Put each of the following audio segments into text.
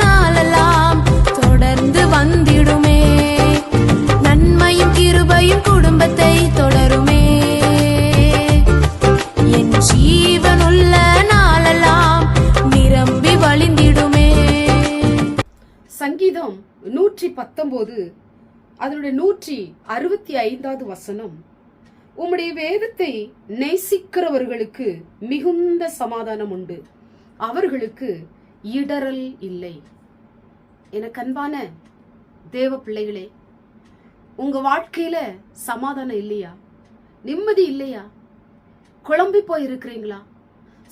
நாளெல்லாம் தொடர்ந்து வந்திடுமே. நன்மையும் கிருபையும் குடும்பத்தை தொடருமே. என் ஜீவனுள்ள நிரம்பி வழிந்திடுமே. சங்கீதம் நூற்றி பத்தொன்பது அதனுடைய நூற்றி அறுபத்தி ஐந்தாவது வசனம். உம்முடைய வேதத்தை நேசிக்கிறவர்களுக்கு மிகுந்த சமாதானம் உண்டு. அவர்களுக்கு இடரல் இல்லை. எனக்கு அன்பான தேவ பிள்ளைகளே உங்க வாழ்க்கையில சமாதானம் இல்லையா? நிம்மதி இல்லையா? குழம்பி போய் இருக்கிறீங்களா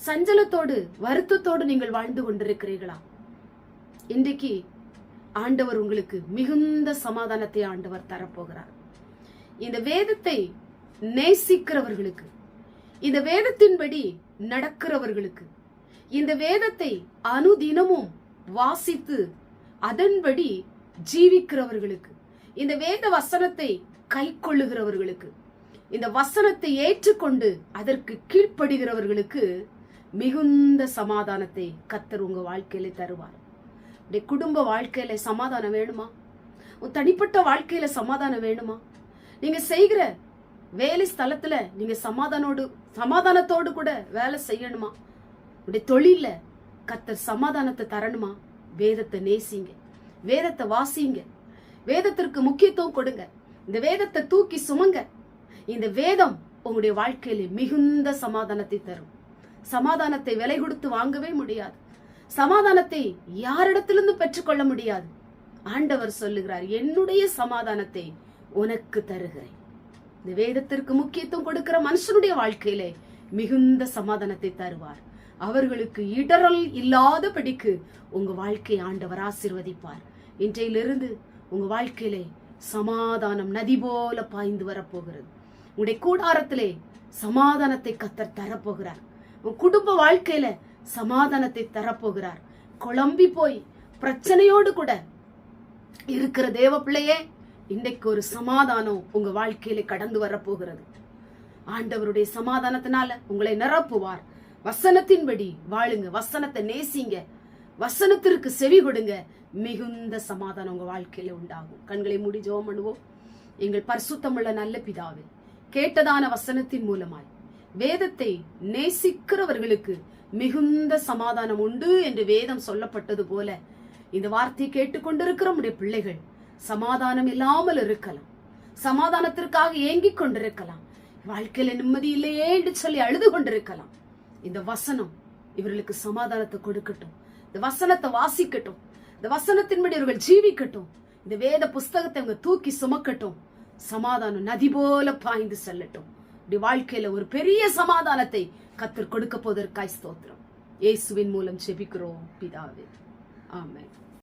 சஞ்சலத்தோடு வருத்தத்தோடு நீங்கள் வாழ்ந்து கொண்டிருக்கிறீர்களா? இன்றைக்கு ஆண்டவர் உங்களுக்கு மிகுந்த சமாதானத்தை ஆண்டவர் தரப்போகிறார். இந்த வேதத்தை நேசிக்கிறவர்களுக்கு இந்த வேதத்தின்படி நடக்கிறவர்களுக்கு இந்த வேதத்தை அனுதினமும் வாசித்து அதன்படி ஜீவிக்கிறவர்களுக்கு இந்த வேத வசனத்தை கை கொள்ளுகிறவர்களுக்கு இந்த வசனத்தை ஏற்றுக்கொண்டு அதற்கு கீழ்ப்படுகிறவர்களுக்கு மிகுந்த சமாதானத்தை கத்தர் உங்க வாழ்க்கையில தருவார். உடைய குடும்ப வாழ்க்கையில சமாதானம் வேணுமா? உன் தனிப்பட்ட வாழ்க்கையில சமாதானம் வேணுமா? நீங்க செய்கிற வேலை ஸ்தலத்துல நீங்க சமாதானோடு சமாதானத்தோடு கூட வேலை செய்யணுமா? உடைய தொழில கத்தர் சமாதானத்தை தரணுமா? வேதத்தை நேசிங்க. வேதத்தை வாசிங்க. வேதத்திற்கு முக்கியத்துவம் கொடுங்க. இந்த வேதத்தை தூக்கி சுமங்க. இந்த வேதம் உங்களுடைய வாழ்க்கையில மிகுந்த சமாதானத்தை தரும். சமாதானத்தை விலை கொடுத்து வாங்கவே முடியாது. சமாதானத்தை யாரிடத்திலிருந்து பெற்றுக்கொள்ள முடியாது? ஆண்டவர் சொல்லுகிறார் என்னுடைய சமாதானத்தை உனக்கு தருகிறேன். இந்த வேதத்திற்கு முக்கியத்துவம் கொடுக்கிற மனுஷனுடைய வாழ்க்கையிலே மிகுந்த சமாதானத்தை தருவார். அவர்களுக்கு இடரல் இல்லாதபடிக்கு உங்க வாழ்க்கையை ஆண்டவர் ஆசிர்வதிப்பார். இன்றையிலிருந்து உங்க வாழ்க்கையிலே சமாதானம் நதி போல பாய்ந்து வரப்போகிறது. உங்களுடைய கூடாரத்திலே சமாதானத்தை கத்தர் தரப்போகிறார். உன் குடும்ப வாழ்க்கையில சமாதானத்தை தரப்போகிறார். குழம்பி போய் பிரச்சனையோடு கூட இருக்கிற தேவ பிள்ளையே இன்றைக்கு ஒரு சமாதானம் உங்க வாழ்க்கையில கடந்து வரப்போகிறது. ஆண்டவருடைய சமாதானத்தினால உங்களை நிரப்புவார். வசனத்தின்படி வாழுங்க வசனத்தை நேசிங்க. வசனத்திற்கு செவி கொடுங்க. மிகுந்த சமாதானம் உங்க வாழ்க்கையில உண்டாகும். கண்களை மூடி ஜோம் பண்ணுவோம். எங்கள் பரிசுத்தமுள்ள நல்ல பிதாவே கேட்டதான வசனத்தின் மூலமாய் வேதத்தை நேசிக்கிறவர்களுக்கு மிகுந்த சமாதானம் உண்டு என்று வேதம் சொல்லப்பட்டது போல இந்த வார்த்தையை கேட்டுக்கொண்டிருக்கிற நம்முடைய பிள்ளைகள் சமாதானம் இல்லாமல் இருக்கலாம். சமாதானத்திற்காக ஏங்கிக் கொண்டிருக்கலாம். வாழ்க்கையில நிம்மதி இல்லையே என்று சொல்லி அழுது கொண்டிருக்கலாம். இந்த வசனம் இவர்களுக்கு சமாதானத்தை கொடுக்கட்டும். இந்த வசனத்தை வாசிக்கட்டும். இந்த வசனத்தின்படி இவர்கள் ஜீவிக்கட்டும். இந்த வேத புஸ்தகத்தை அவங்க தூக்கி சுமக்கட்டும். சமாதானம் நதி போல பாய்ந்து செல்லட்டும். இப்படி வாழ்க்கையில ஒரு பெரிய சமாதானத்தை கத்தர் கொடுக்க போவதற்காய் ஸ்தோத்திரம். இயேசுவின் மூலம் செபிக்கிறோம் பிதாவே. ஆமென்.